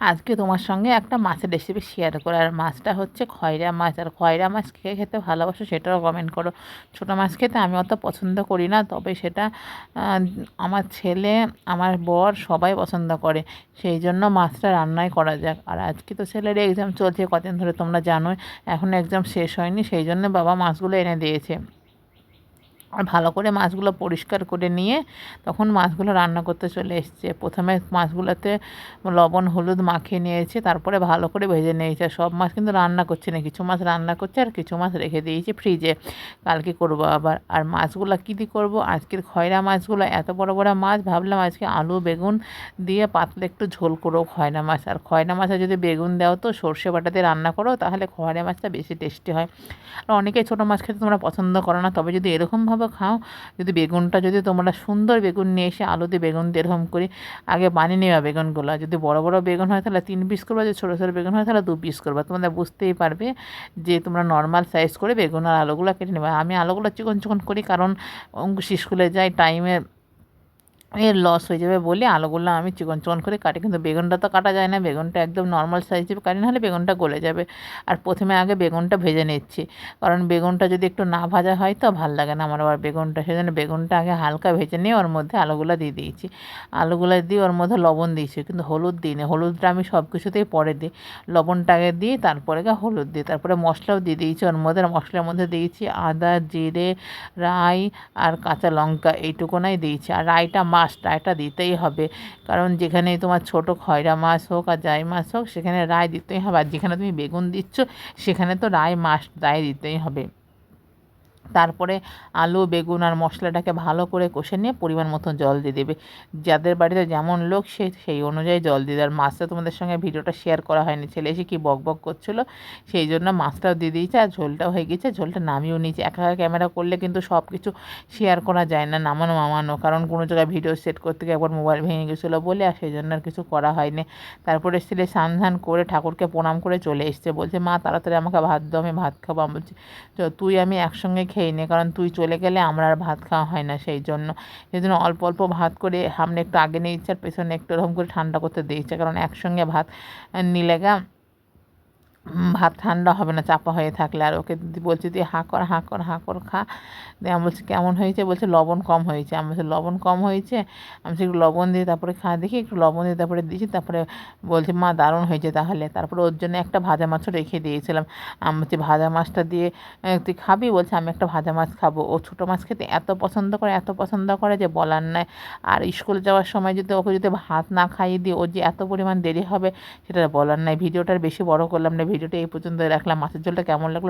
আজকে তোমার সঙ্গে একটা মাছের রেসিপি শেয়ার করো আর মাছটা হচ্ছে খয়রা মাছ। আর খয়রা মাছ কে খেতে ভালোবাসো সেটাও কমেন্ট করো। ছোটো মাছ খেতে আমি অত পছন্দ করি না, তবে সেটা আমার ছেলে, আমার বর সবাই পছন্দ করে। সেই জন্য মাছটা রান্নাই করা যাক। আর আজকে তো ছেলের এক্সাম চলছে কদিন ধরে, তোমরা জানোই। এখন এক্সাম শেষ হয়নি, সেই জন্য বাবা মাছগুলো এনে দিয়েছে। আর ভালো করে মাছগুলো পরিষ্কার করে নিয়ে তখন মাছগুলো রান্না করতে চলে এসছে। প্রথমে মাছগুলোতে লবণ, হলুদ মাখিয়ে নিয়েছে, তারপরে ভালো করে ভেজে নিয়েছে। সব মাছ কিন্তু রান্না করছে না, কিছু মাছ রান্না করছে আর কিছু মাছ রেখে দিয়েছি ফ্রিজে। কালকে করব আবার। আর মাছগুলো কী দিয়ে করব? আজকের খয়রা মাছগুলো এত বড় বড় মাছ, ভাবলাম আজকে আলু, বেগুন দিয়ে পাতলে একটু ঝোল করো খয়রা মাছ। আর খয়রা মাছে যদি বেগুন দাও তো সর্ষে বাটা দিয়ে রান্না করো, তাহলে খয়রা মাছটা বেশি টেস্টি হয়। আর অনেকে ছোটো মাছ খেতে তোমরা পছন্দ করো না, তবে যদি এরকমভাবে খাও। যদি বেগুনটা যদি তোমরা সুন্দর বেগুন নিয়ে এসে আলু দিয়ে বেগুন দিয়ে এরকম করে আগে বানিয়ে নেওয়া বেগুনগুলো। যদি বড় বড় বেগুন হয় তাহলে তিন পিস করবা, যদি ছোটো ছোটো বেগুন হয় তাহলে দু পিস করবা। তোমরা বুঝতেই পারবে যে তোমরা নর্মাল সাইজ করে বেগুন আর আলুগুলো কেটে নেবে। আমি আলুগুলো চিকন চিকন করি কারণ অঙ্কুশ স্কুলে যাই টাইমে এর লস হয়ে যাবে বলে আলুগুলো আমি চিকন চিকন করে কাটি। কিন্তু বেগুনটা তো কাটা যায় না, বেগুনটা একদম নর্মাল সাইজে কাটি, নাহলে বেগুনটা গলে যাবে। আর প্রথমে আগে বেগুনটা ভেজে নিচ্ছি। কারণ বেগুনটা যদি একটু না ভাজা হয় তো ভালো লাগে না আমার আবার বেগুনটা। সেজন্য বেগুনটা আগে হালকা ভেজে নিয়ে ওর মধ্যে আলুগুলো দিয়ে দিয়েছি। আলুগুলো দিয়ে ওর মধ্যে লবণ দিয়েছি, কিন্তু হলুদ দিই না হলুদটা আমি সব কিছুতেই পরে দিই। লবণটা আগে দিই তারপরে হলুদ দিই। তারপরে মশলাও দিয়ে দিয়েছি ওর মধ্যে। মশলার মধ্যে দিয়েছি আদা, জিরে, রাই আর কাঁচা লঙ্কা এইটুকুনাই দিয়েছি। আর রাইটা মাস্ট এটা দিতেই হবে। কারণ যেখানে তোমার ছোট খয়রা মাছ হোক আর যাই মাছ হোক, সেখানে রায় দিতেই হবে। আর যেখানে তুমি বেগুন দিচ্ছ, সেখানে তো রায় মাছ রায় দিতেই হবে। তারপরে আলু বেগুন আর মশলাটাকে ভালো করে কষে নিয়ে পরিমাণ মতো জল দিয়ে দেবে। যাদের বাড়িতে যেমন লোক সে সেই অনুযায়ী জল দিয়ে দেবে। আর মাছটা তোমাদের সঙ্গে ভিডিওটা শেয়ার করা হয়নি। ছেলে এসে কি বক বক করছিল? সেই জন্য মাছটাও দিয়ে দিয়েছে আর ঝোলটাও হয়ে গেছে। ঝোলটা নামিয়েও নিয়েছে। একা একা ক্যামেরা করলে কিন্তু সব কিছু শেয়ার করা যায় না নামানো মামানো। কারণ কোনো জায়গায় ভিডিও সেট করতে গিয়ে একবার মোবাইল ভেঙে গেছিল বলে আর সেই জন্য আর কিছু করা হয়নি। তারপরে ছেলে স্নান করে ঠাকুরকে প্রণাম করে চলে এসছে। বলছে মা তাড়াতাড়ি আমাকে ভাত দাও আমি ভাত খাব। আমি বলছি "চ, তুই আমি একসঙ্গে খেয়ে নে, কারণ তুই চলে গেলে আমরা আর ভাত খাওয়া হয় না সেই জন্য সেই জন্য অল্প অল্প ভাত করে সামনে একটু আগে নিয়ে ইচ্ছে আর পেছনে একটু ওরকম করে ঠান্ডা করতে দিয়েছে কারণ একসঙ্গে ভাত নিলে গা ভাত ঠান্ডা হবে না, চাপা হয়ে থাকলে। আর ওকে বলছি, তুই হাঁ কর হাঁ কর হাঁ কর, খা। দিয়ে আমি বলছি, কেমন হয়েছে? বলছে, লবণ কম হয়েছে। আমি বলছি, লবণ কম হয়েছে? আমি বলছি, একটু লবণ দিয়ে তারপরে খা, দেখি, একটু লবণ দিয়ে তারপরে দিয়েছি তারপরে বলছে, মা, দারুণ হয়েছে তাহলে। তারপরে ওর জন্য একটা ভাজা মাছও রেখে দিয়েছিলাম। আমি বলছি, ভাজা মাছটা দিয়ে তুই খাবি? বলছে, আমি একটা ভাজা মাছ খাব। ও ছোটো মাছ খেতে এত পছন্দ করে, এত পছন্দ করে যে বলার নাই আর স্কুল যাওয়ার সময় যদি ওকে যদি ভাত না খাইয়ে দিই, ওর যে এত পরিমাণ দেরি হবে, সেটা বলার নাই ভিডিওটার বেশি বড় করলাম না। ভিডিওটা এই পর্যন্ত রাখলাম। মাছের ঝোলটা কেমন লাগল